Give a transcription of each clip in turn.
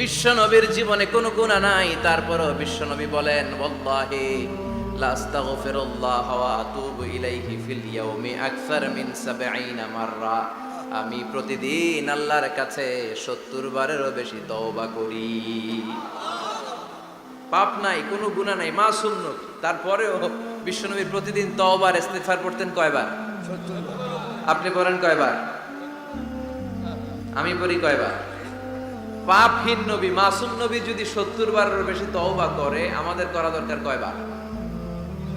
বিশ্বনবীর জীবনে কোনো গুণা নাই, তারপরও বিশ্বনবী বলেন, ওয়াল্লাহি লা আস্তাগফিরুল্লাহ ওয়া আতুবু ইলাইহি ফিল ইয়াউমি আকসার 70 মাররা। আমি প্রতিদিন আল্লাহর কাছে 70 বারেরও বেশি তওবা করি। পাপ নাই, কোনো গুনাহ নাই, মাসুম নবী তারপরেও বিশ্বনবী প্রতিদিন তওবার ইস্তিগফার করতেন কয়বার? আপনি পড়েন কয়বার? আমি পড়ি কয়বার? পাপহীন নবী, মাসুম নবী যদি সত্তর বারের বেশি তওবা করে, আমাদের করা দরকার কয়বার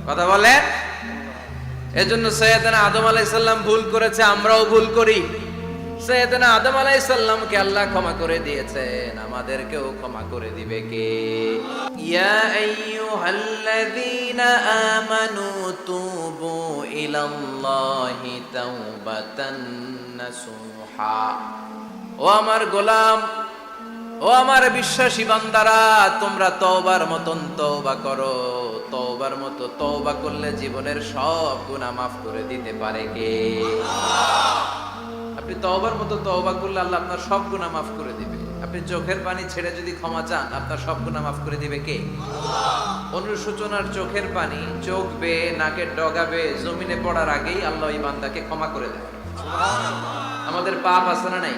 কথা বলে এজন্য সৈয়দনা আদম আলাইসাল্লাম ভুল করেছে, আমরাও ভুল করি। সৈয়দনা আদম আলাইসাল্লামকে আল্লাহ ক্ষমা করে দিয়েছেন, আমাদেরকেও ক্ষমা করে দিবে কে? ইয়া আইয়ুহাল্লাযীনা আমানু তুবু ইলাল্লাহি তাওবাতান নাসুহা। ও আমার গোলাম ও আমার বিশ্বাসী বান্দারা তোমরা তওবার মতন তওবা করো। তওবার মতো তওবা করলে জীবনের সব গুনাহ মাফ করে দিতে পারে কে? আপনি তওবার মতো তওবা করলে আল্লাহ আপনার সব গুনাহ মাফ করে দিবে। আপনি চোখের পানি ছেড়ে যদি ক্ষমা চান আপনার সব গুনাহ মাফ করে দিবে কে? অনুশোচনার চোখের পানি চোখ বেয়ে নাকের ডগাবে জমিনে পড়ার আগেই আল্লাহ এই বান্দাকে ক্ষমা করে দেয়। আমাদের পাপ আছে না নাই?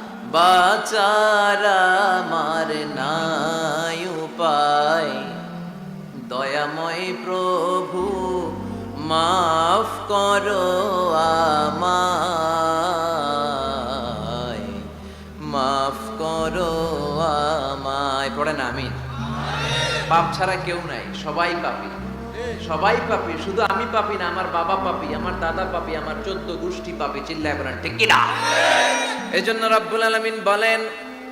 বাচার আমার নাই উপায়। দয়াময় প্রভু, মাফ করো আমায়। মাফ করো আমায়। না আমি পাপ ছাড়া কেউ নাই, সবাই পাপি। সবাই পাপি, শুধু আমি পাপি না, আমার বাবা পাপি, আমার দাদা পাপি, আমার চোদ্দ গোষ্ঠী পাপি, চিল্লায় করেন ঠিক কিনা এই জন্য রব্বুল আলমিন বলেন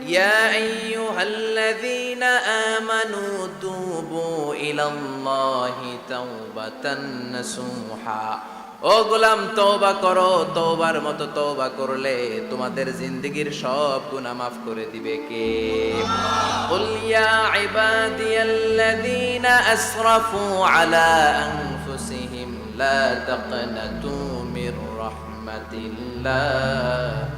يا أيها الذين آمنوا توبوا إلى الله توبة نصوحا ও গোলাম তওবা করো তওবার মতো তওবা করলে তোমাদের জিন্দেগীর সব গুনাহ মাফ করে দিবে কে قل يا عبادي الذين أسرفوا على أنفسهم لا تقنطوا من رحمة الله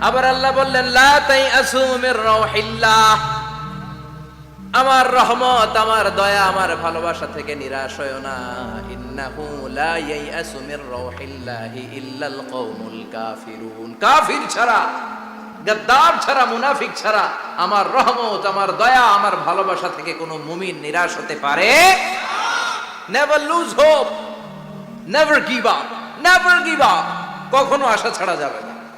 আবার আল্লাহ বললেন তাই আসুমের আমার রহমত, আমার দয়া, আমার ভালোবাসা থেকে নিরাশ হয়েও না। ছাড়া ছাড়া, মুনাফিক ছাড়া আমার রহমত দয়া, আমার ভালোবাসা থেকে কোনো নিরাশ হতে পারে? কখনো আশা ছাড়া যাবে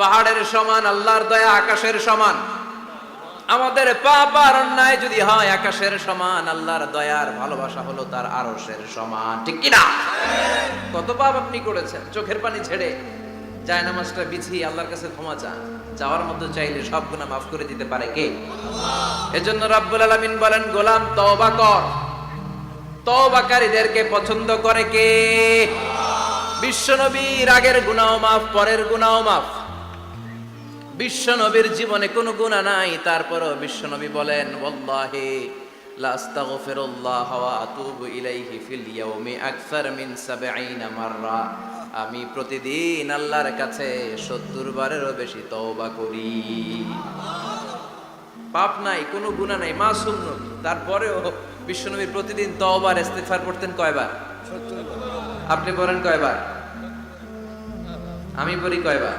পাহাড়ের সমান, আল্লাহর দয়া আকাশের সমান। আমাদের পাপ আর অন্যায় যদি হয়, আকাশের সমান, আল্লাহর দয়ার ভালোবাসা হলো তার আরশের সমান। ঠিক কি না? কত পাপ আপনি করেছেন? চোখের পানি ছেড়ে যায় নামাজটা বিছিয়ে আল্লাহর কাছে ক্ষমা চান। যাওয়ার মধ্যে চাইলে সব গুণা মাফ করে দিতে পারে কে? এজন্য রাব্বুল আলামিন বলেন, গোলাম তওবা কর। তওবাকারীদেরকে পছন্দ করে কে? বিশ্বনবীর আগের গুনাহ মাফ, পরের গুনাহ মাফ। বিশ্ব নবীর জীবনে কোনো গুণা নাই। তারপরও বিশ্বনবী বলেন ওয়াল্লাহি লা আস্তাগফিরুল্লাহ ওয়া আতুবু ইলাইহি ফিল ইয়াউমি আকসার 70 মাররা। আমি প্রতিদিন আল্লাহর কাছে 70 বারেরও বেশি তওবা করি। পাপ নাই কোনো গুনাহ নাই মাসুম নবী। তারপরেও বিশ্ব নবী প্রতিদিন তওবার ইস্তিগফার করতেন কয়বার? আপনি বলেন কয়বার? আমি বলি কয়বার?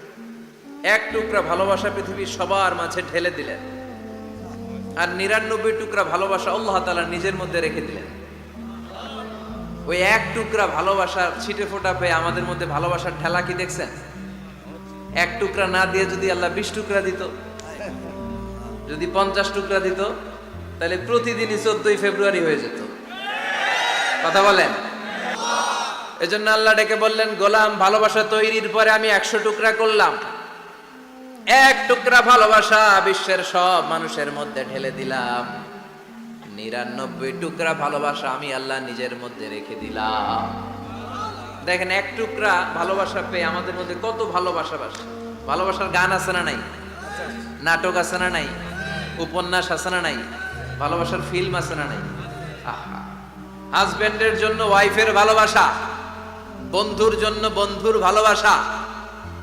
এক টুকরা ভালোবাসা পৃথিবীর সবার মাঝে ঢেলে দিলেন। আর নিরানব্বই টুকরা ভালোবাসা আল্লাহ তালা নিজের মধ্যে রেখে দিলেন। ওই এক টুকরা ভালোবাসা ছিটে ফোটা পেয়ে আমাদের মধ্যে ভালোবাসার ঠেলা কি দেখছেন? এক টুকরা না দিয়ে যদি আল্লাহ বিশ টুকরা দিত, যদি পঞ্চাশ টুকরা দিত, তাহলে প্রতিদিনই চোদ্দই ফেব্রুয়ারি হয়ে যেত। কথা বলেন? এজন্য আল্লাহ ডেকে বললেন, গোলাম, ভালোবাসা তৈরির পরে আমি একশো টুকরা করলাম। এক টুকরা ভালোবাসা বিশ্বের সব মানুষের মধ্যে ঢেলে দিলাম। নিরানব্বই টুকরা ভালোবাসা আমি আল্লাহ নিজের মধ্যে রেখে দিলাম। দেখেন, এক টুকরা ভালোবাসা পেয়ে আমাদের মধ্যে কত ভালোবাসা বাসে। ভালোবাসার গান আছে না নাই? নাটক আছে না নাই? উপন্যাস আছে না নাই? ভালোবাসার ফিল্ম আছে না নাই? আহা। হাজবেন্ডের জন্য ওয়াইফের ভালোবাসা, বন্ধুর জন্য বন্ধুর ভালোবাসা।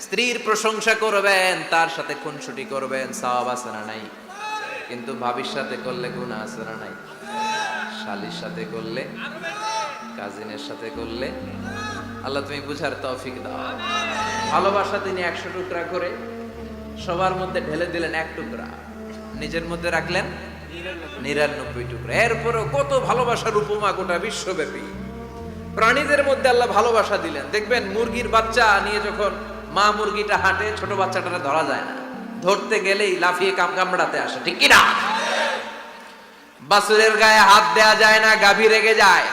স্ত্রীর প্রশংসা করবেন, তার সাথে খুনসুটি করবেন, সওয়াব আছে না নাই? কিন্তু ভাবির সাথে করলে গুনাহ আছে না নাই? শালির সাথে করলে, কাজিনের সাথে করলে? আল্লাহ তুমি বুঝার তৌফিক দাও। ভালোবাসা তিনি একশো টুকরা করে, সবার মধ্যে ঢেলে দিলেন এক টুকরা। নিজের মধ্যে রাখলেন নিরানব্বই টুকরা। এরপরও কত ভালোবাসার উপমা গোটা বিশ্বব্যাপী। প্রাণীদের মধ্যে আল্লাহ ভালোবাসা দিলেন। দেখবেন মুরগির বাচ্চা নিয়ে যখন মা মুরগিটা হাঁটে, ছোট বাচ্চাটারে ধরা যায় না। ধরতে গেলেই লাফিয়ে কাম কামড়াতে আসে, ঠিক কিনা? বাসুরের গায়ে হাত দেয়া যায় না, গাভী রেগে যায়।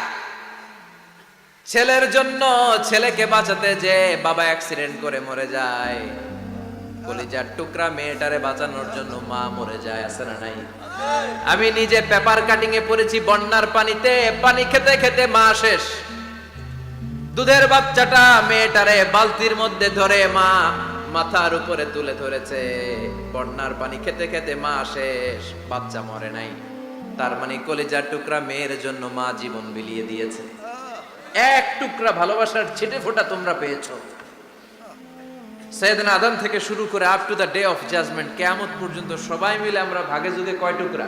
ছেলের জন্য ছেলেকে বাঁচাতে যে বাবা অ্যাক্সিডেন্ট করে মরে যায়। কলিজার টুকরা মেয়েটারে বাঁচানোর জন্য মা মরে যায়, আছে না নাই? আমি নিজে পেপার কাটিং এ পড়েছি, বন্যার পানিতে, পানি খেতে খেতে মা শেষ। দুধের বাচ্চাটা মেয়েটারে বালতির মধ্যে ধরে মা মাথার উপরে তুলে ধরেছে। বন্যার পানি খেতে খেতে মা শেষ, বাচ্চা মরে নাই। তার মানে কলিজার টুকরা মেয়ের জন্য মা জীবন বিলিয়ে দিয়েছে। এক টুকরা ভালোবাসার ছিটে ফোঁটা তোমরা পেয়েছ। সৈয়দনা আদম থেকে শুরু করে up to the day of judgement কেয়ামত পর্যন্ত সবাই মিলে আমরা ভাগে যুগে কয় টুকরা?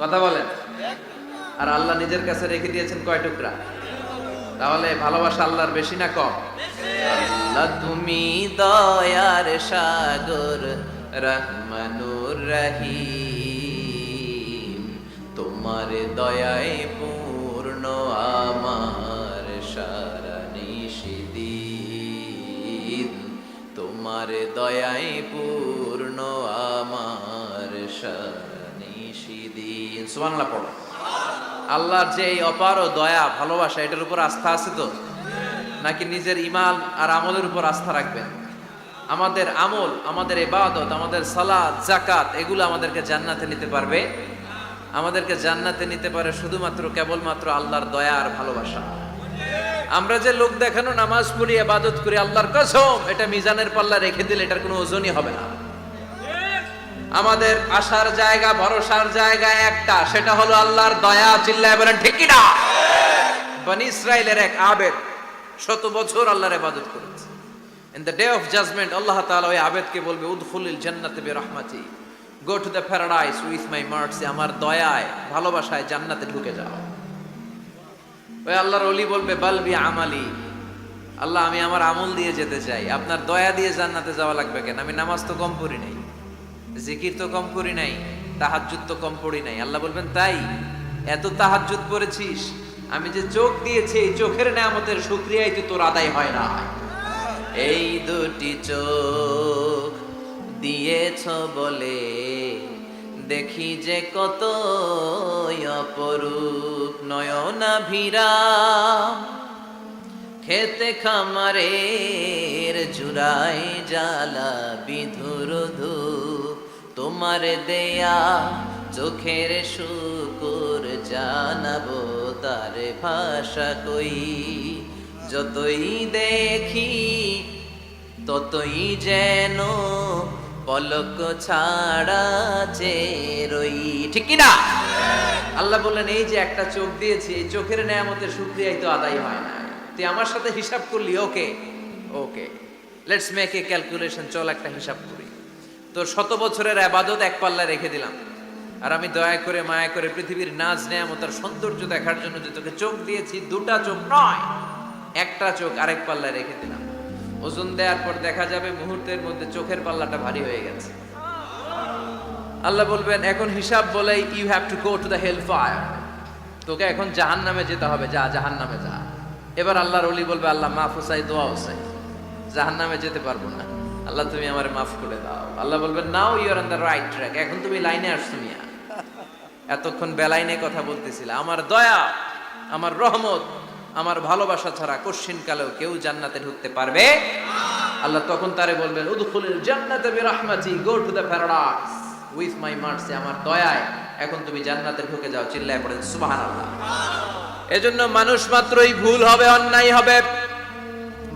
কথা বলেন। আর আল্লাহ নিজের কাছে রেখে দিয়েছেন কয় টুকরা? তাহলে ভালোবাসা আল্লাহর বেশি না কম? তুমি দয়ার সাগর, রহমানুর রহিম। তোমার দয়ায় পূর্ণ আমার সারা নিষিদিন তোমার দয়ায় পূর্ণ আমার সারা নিষিদিন সুবহানাল্লাহ, পড়ো। আল্লাহর যে এই অপার ও দয়া, ভালোবাসা, এটার উপর আস্থা আছে তো? নাকি নিজের ইমাল আর আমলের উপর আস্থা রাখবেন? আমাদের আমল, আমাদের এবাদত আমাদের সালাদ জাকাত এগুলো আমাদেরকে জান্নাতে নিতে পারবে। আমাদেরকে জান্নাতে নিতে পারে শুধুমাত্র, কেবলমাত্র আল্লাহর দয়া আর ভালোবাসা। আমরা যে লোক দেখানো, নামাজ পড়ি, ইবাদত করি, আল্লাহর কসম, এটা মিজানের পাল্লা রেখে দিলে এটার কোনো ওজনই হবে না। আমাদের আসার জায়গা, ভরসার জায়গা একটা, সেটা হলো আল্লাহর দয়া, চিল্লায় বলেন, ঠিক না? বনি ইসরায়েলের এক আবেদ শত বছর আল্লাহর ইবাদত করেছে। In the day of judgement আল্লাহ তাআলা ওই আবেদকে বলবে, উদখুলিল জান্নাতে বিরহমাতি go to the paradise with my mercy আমার দয়ায়, ভালোবাসায় জান্নাতে ঢুকে যাও। ওই আল্লাহর ওলি বলবে বালবি আমালি, আল্লাহ, আমি আমার আমল দিয়ে যেতে চাই, আপনার দয়া দিয়ে জান্নাতে যাওয়া লাগবে কেন? আমি নামাজ তো কম পড়ি নাই। জিকির তো কম করি নাই, তাহাজ্জুদ তো কম পড়ি নাই। আল্লাহ বলবেন, তাই? এত তাহাজ্জুদ পড়েছিস? আমি যে চোখ দিয়েছি, এই চোখের নামতের শুক্রিয়াই তো তোর আদায় হয় না। এই দুটি চোখ দিয়েছ বলে দেখি যে কত অপরূপ নয়না ভিরা খেতে খামারের জুড়াই জ্বালা বিধুর ধূপ তোমার দেয়া চোখের শুকুর জানাব তার ভাষা কই। যতই দেখি, ততই যেন পলক ছাড়া চেরই ঠিক কি না? আল্লাহ বললেন এই যে একটা চোখ দিয়েছি, এই চোখের নেয়ামতের শুক্রিয়াই তো আদায় হয় না। তুই আমার সাথে হিসাব করলি, okay? Okay. Let's make a calculation চল একটা হিসাব করি। তোর শত বছরের আবাদত এক পাল্লা রেখে দিলাম। আর আমি দয়া করে মায়া করে পৃথিবীর নাচ নেয়ামতার সৌন্দর্য দেখার জন্য যে তোকে চোখ দিয়েছি, দুটা চোখ নয়, একটা চোখ আরেক পাল্লায় রেখে দিলাম। ওজন দেওয়ার পর দেখা যাবে মুহূর্তের মধ্যে চোখের পাল্লাটা ভারী হয়ে গেছে। আল্লাহ বলবেন, এখন হিসাব বলে you have to go to the hell fire তোকে এখন জাহান নামে যেতে হবে, যা জাহান নামে যা। এবার আল্লাহর অলি বলবে, আল্লাহ, মাফ হোসাই দোয়া হোসাই জাহান নামে যেতে পারব না। আল্লাহ তুমি আমার মাফ করে দাও। আল্লাহ বলবেন now you're on the right track এখন তুমি লাইনে আসছো মিয়া। এতক্ষণ বেলাইনে কথা বলতেছিলে। আমার দয়া, আমার রহমত, আমার ভালোবাসা ছাড়া কশ্চিন কালেও কেউ জান্নাতে ঢুকতে পারবে? আল্লাহ তখন তারে বলবেন, উদখুলিল জান্নাতে বিরহমাতি go to the paradise with my mercy আমার দয়ায় এখন তুমি জান্নাতে ঢুকে যাও। চিল্লায় পড়েন, সুবহানাল্লাহ। এজন্য মানুষ মাত্রই ভুল হবে, অন্যায় হবে।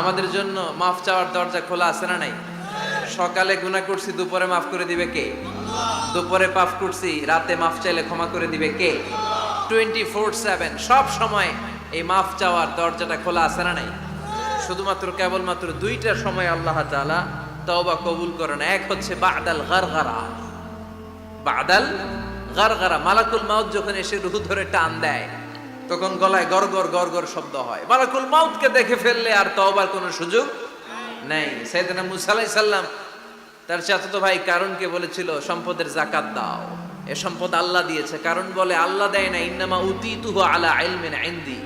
আমাদের জন্য মাফ চাওয়ার দরজা খোলা আছে না নাই? সকালে গুনাহ করছি, দুপুরে মাফ করে দিবে কে? দুপুরে পাফ করছি, রাতে মাফ চাইলে ক্ষমা করে দিবে কে? টোয়েন্টি ফোর সেভেন সব সময় এই মাফ চাওয়ার দরজাটা খোলা আছে না নাই? শুধুমাত্র কেবলমাত্র দুইটা সময় আল্লাহ তাআলা তওবা কবুল করে না এক হচ্ছে বাদাল গারগারা। বাদাল গারগারা, মালাকুল মাউত যখন এসে রুহু ধরে টান দেয় তখন গলায় গরগর গরগর শব্দ হয়। মালাকুল মাউতকে দেখে ফেললে আর তওবার কোনো সুযোগ নেই। সাইয়েদনা মুসা আলাইহিস সালাম তার চাচাতো ভাই কারণকে বলেছিল, সম্পদের জাকাত দাও। এ সম্পদ আল্লাহ দিয়েছে। কারণ বলে, আল্লাহ দেয় না ইন্নামা উতিতুহু আলা ইলমিন ইনদি।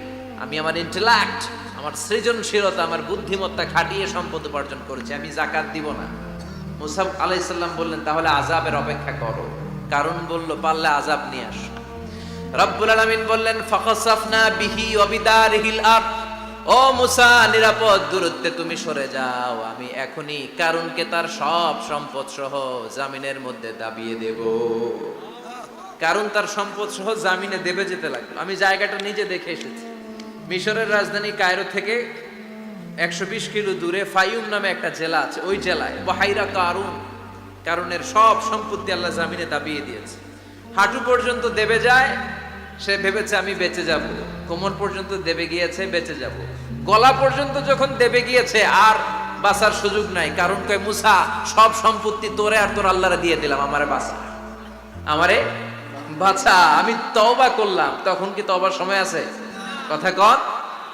আমি আমার ইন্টেলেক্ট আমার সৃজনশীলতা, আমার বুদ্ধিমত্তা খাটিয়ে সম্পদ উপার্জন করেছি। আমি জাকাত দিব না। মুসাফ আলাইসাল্লাম বললেন, তাহলে আজাবের অপেক্ষা করো। কারণ বলল, পারলে আজাব নিয়ে আস। রব্বুল আলামিন বললেন, ফাখাসাফনা বিহি ওয়া বিদারিহিল আরদ। ও মুসা, নিরাপদ দূরত্বে তুমি সরে যাও, আমি এখনই কারণকে তার সব সম্পদ সহ জামিনের মধ্যে দাবিয়ে দেব। কারণ তার সম্পদ সহ জামিনে দেবে যেতে লাগল। আমি জায়গাটা নিজে দেখে এসেছি। মিশরের রাজধানী কায়রো থেকে একশো বিশ কিলো দূরে ফাইউম নামে একটা জেলা আছে, ওই জেলায়, বাহাইরা কারুন কারণের সব সম্পত্তি আল্লাহ জামিনে দাবিয়ে দিয়েছে। হাঁটু পর্যন্ত দেবে যায় সে ভেবেছে আমি বেঁচে যাব। কোমর পর্যন্ত দেবে গিয়েছে, বেঁচে যাব। গলা পর্যন্ত যখন দেবে গিয়েছে, আর বাঁচার সুযোগ নাই। কারণ কয়, মুসা, সব সম্পত্তি তোরে আর তোর আল্লাহরে দিয়ে দিলাম, আমারে বাঁচা। আমারে বাছা আমি তওবা করলাম। তখন কি তওবার সময় আছে? কথা কন,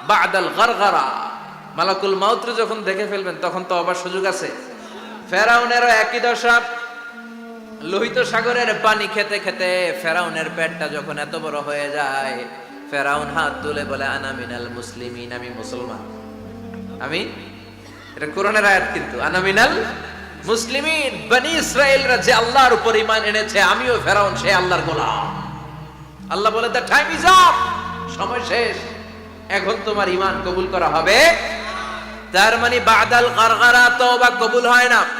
বাদাল গারগারা। মালাকুল মাউত্র যখন দেখে ফেলবেন, তখন তো আবার সুযোগ আছে। ফেরাউনেরও একই দশা। লোহিত সাগরের পানি খেতে খেতে ফেরাউনের পেটটা যখন এত বড় হয়ে যায়, ফেরাউন হাত তুলে বলে, আনা মিনাল মুসলিমিন, আমি মুসলমান। আমি? এটা কোরআনের আয়াত কিন্তু। আনা মিনাল মুসলিমিন, বনি ইসরায়েলরা যে আল্লাহর উপর ঈমান এনেছে, আমিও ফেরাউন, সে আল্লাহর গোলাম। আল্লাহ বলে দ্য টাইম ইজ আপ সময় শেষ। এখন তোমার ঈমান কবুল করা হবে। তার মানে বাদাল গারগারা তওবা কবুল হয় না।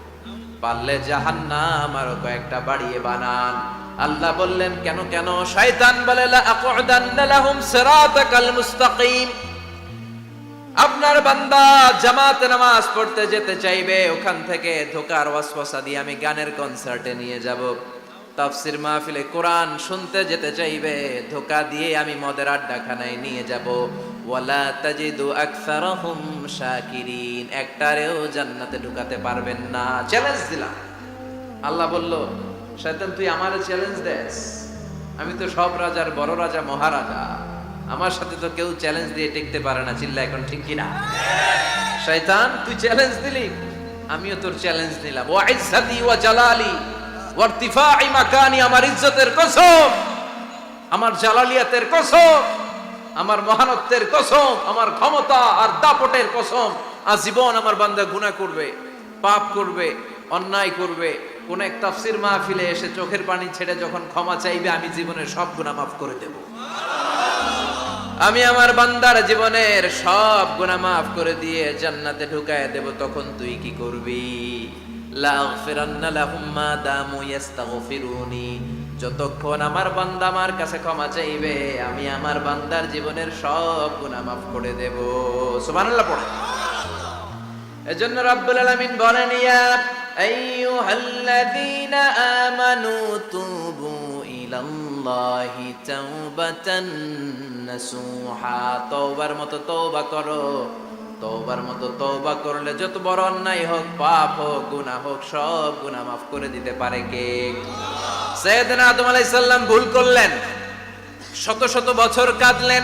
পারলে জাহান্নাম আরও কয়েকটা বাড়িয়ে বানান। আল্লাহ বললেন, কেন কেন? শয়তান বলে আপনার বান্দা জামাতে নামাজ পড়তে যেতে চাইবে, ওখান থেকে ধোকার ওয়াসওয়াসা দিয়ে আমি গানের কনসার্টে নিয়ে যাব। তাফসির মাহফিলে কোরআন শুনতে যেতে চাইবে, ধোকা দিয়ে আমি মদের আড্ডাখানায় নিয়ে যাব। ওয়ালা তাজিদু আকসারহুম শাকিরিন, একটারেও জান্নাতে ঢুকাতে পারবেন না। চ্যালেঞ্জ দিলাম। আল্লাহ বলল, শয়তান, তুই আমারে চ্যালেঞ্জ দেস। আমি তো সব রাজার বড় রাজা, মহারাজা। আমার সাথে তো কেউ চ্যালেঞ্জ দিয়ে টিকতে পারে না। চিল্লা, এখন ঠিক কিনা? শয়তান, তুই চ্যালেঞ্জ দিলি? আমিও তোর চ্যালেঞ্জ নিলাম। ওয়া ইজ্জাতি ওয়া জালালি ওয়া ইরতিফাই মাকানি, আমার ইজ্জতের কসম, আমার জালালিয়াতের কসম। আমার মহানত্বের কসম, আমার ক্ষমতা আর দাপটের কসম, আজীবন আমার বান্দা গুনাহ করবে, পাপ করবে, অন্যায় করবে। কোন এক তাফসির মাহফিলে এসে চোখের পানি ছেড়ে যখন ক্ষমা চাইবে, আমি জীবনের সব গুনাহ মাফ করে দেব। আমি আমার বান্দার জীবনের সব গুনাহ মাফ করে দিয়ে জান্নাতে ঢুকায় দেব, তখন তুই কি করবি? লাগফিরান্না লাহুম মা দামু ইস্তাগফিরুনি যতক্ষণ আমার বান্দা আমার কাছে ক্ষমা চাইবে, আমি আমার বান্দার জীবনের সব গুনাহ মাফ করে দেব। সুবহানাল্লাহ পড়ে। এজন্য রাব্বুল আলামিন বলেন, ইয়া আইয়ুহাল্লাযীনা আমানু তুবু ইলাল্লাহি তাওবাতান নাসুহা, তওবার মতো তওবা করো। তওবার মতো তওবা করলে যত বড় অন্যায় হোক, পাপ হোক, গুনাহ হোক, সব গুনাহ মাফ করে দিতে পারে কে? সৈয়দনা আদম আলাইহিস ভুল করলেন, শত শত বছর কাঁদলেন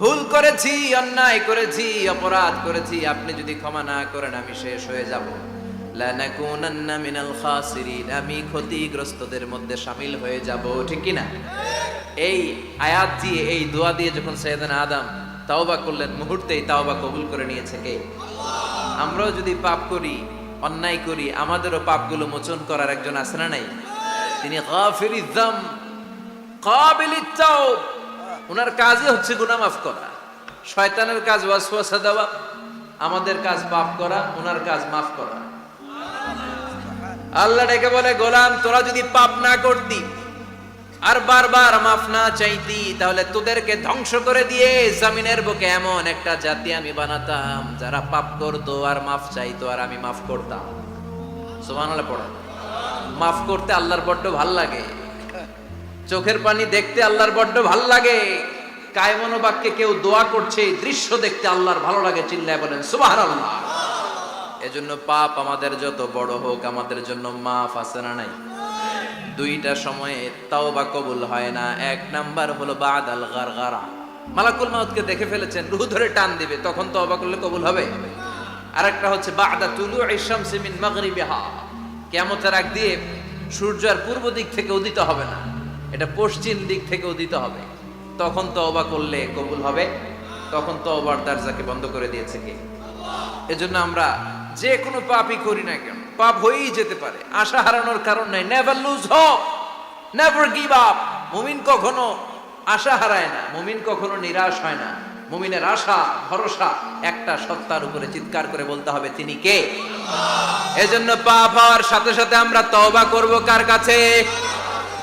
ভুল করেছি, অন্যায় করেছি, অপরাধ করেছি, আপনি যদি ক্ষমা না করেন, আমি শেষ হয়ে যাব। লানাকুনান্না মিনাল খাসিরিন, আমি ক্ষতিগ্রস্তদের মধ্যে শামিল হয়ে যাব, ঠিক কি না এই আয়াত দিয়ে, এই দোয়া দিয়ে যখন সৈয়দানা আদম তাওবা করলেন, মুহূর্তেই তাওবা কবুল করে নিয়েছে কে? আমরাও যদি পাপ করি, অন্যায় করি, আমাদেরও পাপগুলো মোচন করার একজন না নাই? তিনি গাফিরিদ যাম কাবিলিত তাওব। ওনার কাজই হচ্ছে গুনাহ মাফ করা। শয়তানের কাজ ওয়াসওয়াসা দেওয়া, আমাদের কাজ পাপ করা ওনার কাজ মাফ করা। আল্লাহ ডেকে বলে, গোলাম, তোরা যদি পাপ না করতি আর বারবার মাফ না চাইতি, তাহলে তোদেরকে ধ্বংস করে দিয়ে জমিনের বুকে এমন একটা জাতি আমি বানাতাম, যারা পাপ করতো আর মাফ চাইতো আর আমি মাফ করতাম। সুবহানাল্লাহ পড়া। মাফ করতে আল্লাহর বড্ড ভালো লাগে। চোখের পানি দেখতে আল্লাহর বড্ড ভালো লাগে। কায়মনো বাক্যে কেউ দোয়া করছে দৃশ্য দেখতে আল্লাহর ভালো লাগে চিল্লায় বলেন, সুবহানাল্লাহ। এজন্য পাপ আমাদের যত বড় হোক, আমাদের জন্য মাফ আছে না নাই? দুইটা সময়ে তাও বা কবুল হয় না। এক নাম্বার হলো বাদ আল গারগারা। মালাকুল মাউতকে দেখে ফেলেছেন, রুহ ধরে টান দিবে, তখন তো অবাক করলে কবুল হবে। আর একটা হচ্ছে, বাদা তুলু ইশামসি মিন মাগরিবিহা। কিয়ামতের আগ দিয়ে সূর্য আর পূর্ব দিক থেকে উদিত হবে না। এটা পশ্চিম দিক থেকে উদিত হবে। তখন তো অবা করলে কবুল হবে। তখন তো অবার দরজাকে বন্ধ করে দিয়েছে কে? এজন্য আমরা যে কোনো পাপই করি না কেন, পাপ হয়েই যেতে পারে। আশা হারানোর কারণ নাই। Never lose hope never give up মুমিন কখনো আশা হারায় না, মুমিন কখনো নিরাশ হয় না। মুমিনের আশা, ভরসা একটা সত্তার উপরে চিৎকার করে বলতে হবে, তিনি কে? এজন্য পাপ হওয়ার সাথে সাথে আমরা তওবা করব কার কাছে?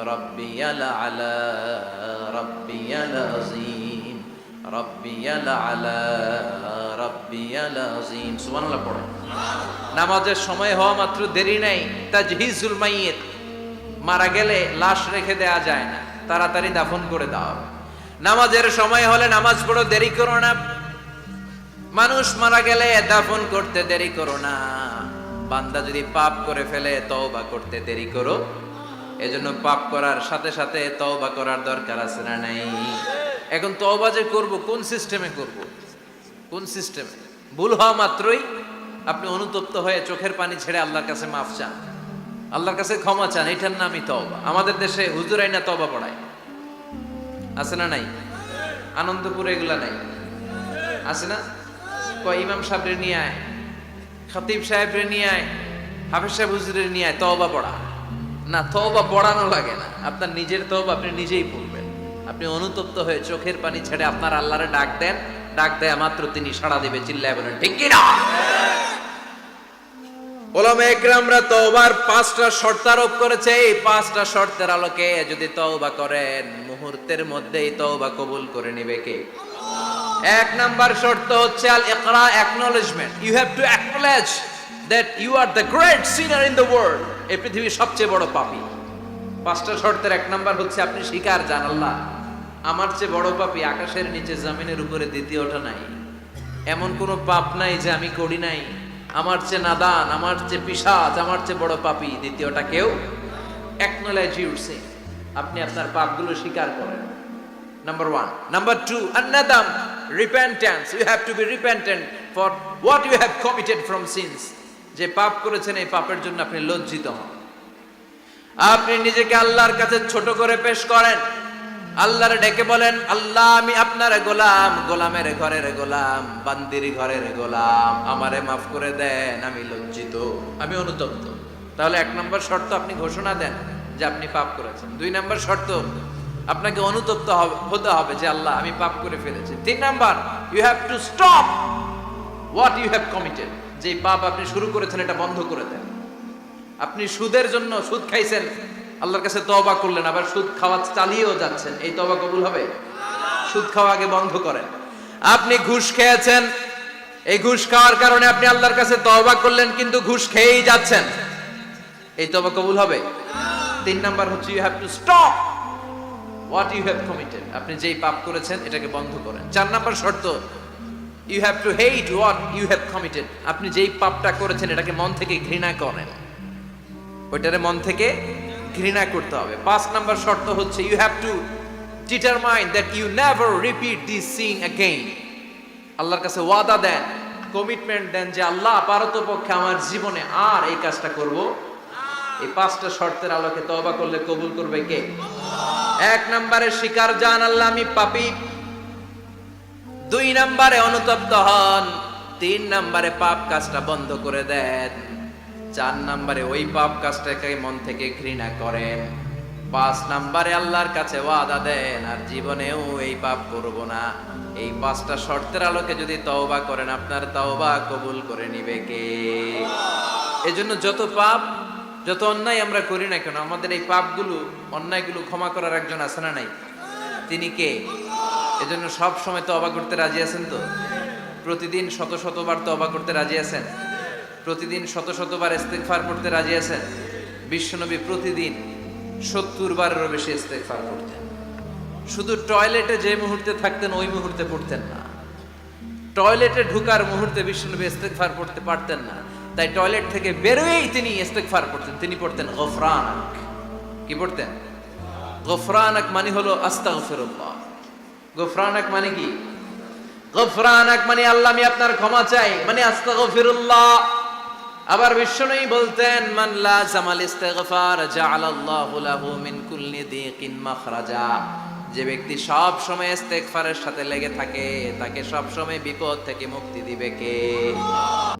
রব্বিয়াল আলা রব্বিয়াল আজিম রব্বিয়াল আলা রব্বিয়াল আজিম সুবহানাল্লাহ পড়ো। নামাজের সময় হওয়া মাত্র দেরি নাই। তাজহিজুল মাইয়িত। মারা গেলে লাশ রেখে দেয়া যায় না। তাড়াতাড়ি দাফন করে দাও। নামাজের সময় হলে নামাজ পড়ো, দেরি করো না। মানুষ মারা গেলে দাফন করতে দেরি করো না। বান্দা যদি পাপ করে ফেলে, তওবা করতে দেরি করো এজন্য পাপ করার সাথে সাথে তওবা করার দরকার আছে না নাই? এখন তওবা যে করব, কোন সিস্টেমে করব? কোন সিস্টেমে? ভুল হওয়া মাত্রই আপনি অনুতপ্ত হয়ে চোখের পানি ছেড়ে আল্লাহর কাছে মাফ চান। আল্লাহর কাছে ক্ষমা চান, এটার নামই তওবা। আমাদের দেশে হুজুর আইনা তওবা পড়ায়। আছে না নাই? আনন্দপুরে এগুলা নাই। আছে না? কয় ইমাম সাহেবরে নিয়ে আয়, খতিব সাহেবরে নিয়ে আয়, হাফেজ সাহেব হুজুরের নিয়ে আয়, তওবা পড়া। না, তওবা পড়ানো লাগে না। আপনার নিজের তওবা আপনি নিজেই পড়বেন আপনি অনুতপ্ত হয়ে চোখের পানি ছেড়ে আপনার আল্লাহরে ডাক দেন। ডাক দেয়া মাত্র তিনি সাড়া দেবে, চিল্লায় বলেন, ঠিক কি না? ওলামা একরামরা তওবার পাঁচটা শর্ত আরোপ করেছে। এই পাঁচটা শর্তের আলোকে যদি তওবা করেন, মুহূর্তের মধ্যেই তওবা কবুল করে নিবে কে? এক নাম্বার শর্ত হচ্ছে আল ইকরা acknowledgement you have to acknowledge that you are the great sinner in the world এই পৃথিবীর সবচেয়ে বড় পাপী। পাঁচটা শর্তের এক নাম্বার হচ্ছে, আপনি শিকার, জান আল্লাহ। আমার চেয়ে বড় পাপী আকাশের নিচে, জমিনের উপরে, দ্বিতীয়টা নাই। এমন কোনো পাপ নাই যে আমি করি নাই। আমার চেয়ে নাদান, আমার চেয়ে পিসাজ আমার চেয়ে বড় পাপী। দ্বিতীয়টা কেউ? ইউর সিন আপনি আপনার পাপগুলো স্বীকার করেন। Number one number two আন্নাদাম repentance you have to be repentant for what you have committed from sins যে পাপ করেছেন, এই পাপের জন্য আপনি লজ্জিত হন। আপনি নিজেকে আল্লাহর কাছে ছোট করে পেশ করেন। আল্লাহর ডেকে বলেন, আল্লাহ, আমি আপনার গোলাম, গোলামের ঘরের গোলাম, বান্দির ঘরের গোলাম, আমারে মাফ করে দেন, আমি লজ্জিত, আমি অনুতপ্ত। তাহলে এক নম্বর শর্ত আপনি ঘোষণা দেন যে আপনি পাপ করেছেন। দুই নম্বর শর্ত, আপনাকে অনুতপ্ত হতে হবে যে, আল্লাহ, আমি পাপ করে ফেলেছি। তিন number you have to stop what you have committed যে পাপ আপনি শুরু করেছেন, এটা বন্ধ করে দেন। আপনি সুদের জন্য সুদ খাইছেন, আল্লাহর কাছে তওবা করলেন, আবার সুদ খাওয়া চালিয়েও যাচ্ছেন। এই তওবা কবুল হবে? সুদ খাওয়া আগে বন্ধ করেন। আপনি ঘুষ খেয়েছেন, এই ঘুষ খাওয়ার কারণে আপনি আল্লাহর কাছে তওবা করলেন, কিন্তু ঘুষ খেয়েই যাচ্ছেন। এই তবা কবুল হবে? তিন নাম্বার হচ্ছে you have to stop what you have committed আপনি যেই পাপ করেছেন, এটাকে বন্ধ করেন। চার নাম্বার শর্ত you have to hate what you have committed আপনি যেই পাপটা করেছেন, এটাকে মন থেকে ঘৃণা করেন। ওইটারে মন থেকে ঘৃণা করতে হবে। পাঁচ নাম্বার শর্ত হচ্ছে you have to determine that you never repeat this sin again আল্লাহর কাছে ওয়াদা দেন কমিটমেন্ট দেন যে, আল্লাহ, পারতপক্ষে আমার জীবনে আর এই কাজটা করব। এই পাঁচটা শর্তের আলোকে তওবা করলে কবুল করবে কে? এক নম্বরে, শিকার জান, আল্লাহ, আমি পাপী। দুই নাম্বারে অনুতপ্ত হন, তিন নাম্বারে পাপ কাজটা বন্ধ করে দেন, চার নাম্বারে ওই পাপ কাজটাকে মন থেকে ঘৃণা করেন, পাঁচ নাম্বারে আল্লাহর কাছে ওয়াদা দেন, আর জীবনেও এই পাপ করব না। এই পাঁচটা শর্তের আলোকে যদি তওবা করেন, আপনার তওবা কবুল করে নিবে কে? এজন্য যত পাপ, যত অন্যায় আমরা করি না কেন, আমাদের এই পাপগুলো, অন্যায়গুলো ক্ষমা করার একজন আছে না নাই? তিনি কে? এজন্য সব সময় তওবা করতে রাজি আছেন তো? প্রতিদিন শত শতবার তওবা করতে রাজি আছেন? প্রতিদিন শত শতবার ইস্তেগফার করতে রাজি আছেন? বিশ্বনবী প্রতিদিন সত্তর বারেরও বেশি ইস্তেগফার করতেন শুধু টয়লেটে যে মুহূর্তে থাকতেন, ওই মুহূর্তে পড়তেন না। টয়লেটে ঢুকার মুহূর্তে বিষ্ণুনবী ইস্তেগফার পড়তে পারতেন না। তাই টয়লেট থেকে বেরোয়েই তিনি ইস্তেগফার পড়তেন। তিনি পড়তেন গফরানাক। কি পড়তেন? গফরানাক মানে হলো আস্তাগফিরুল্লাহ। গফরানাক মানে কি? গফরানাক মানে আল্লাহ, আমি আপনার ক্ষমা চাই। মানে আস্তাগফিরুল্লাহ। আবার বিষ্ণুই বলতেন, মান লা জামাল ইস্তিগফার জাআলাল্লাহু লাহু মিন কুল্লি দিকিন মাখরাজা। যে ব্যক্তি সব সময় ইস্তেগফারের সাথে লেগে থাকে, তাকে সব সময় বিপদ থেকে মুক্তি দিবে কে?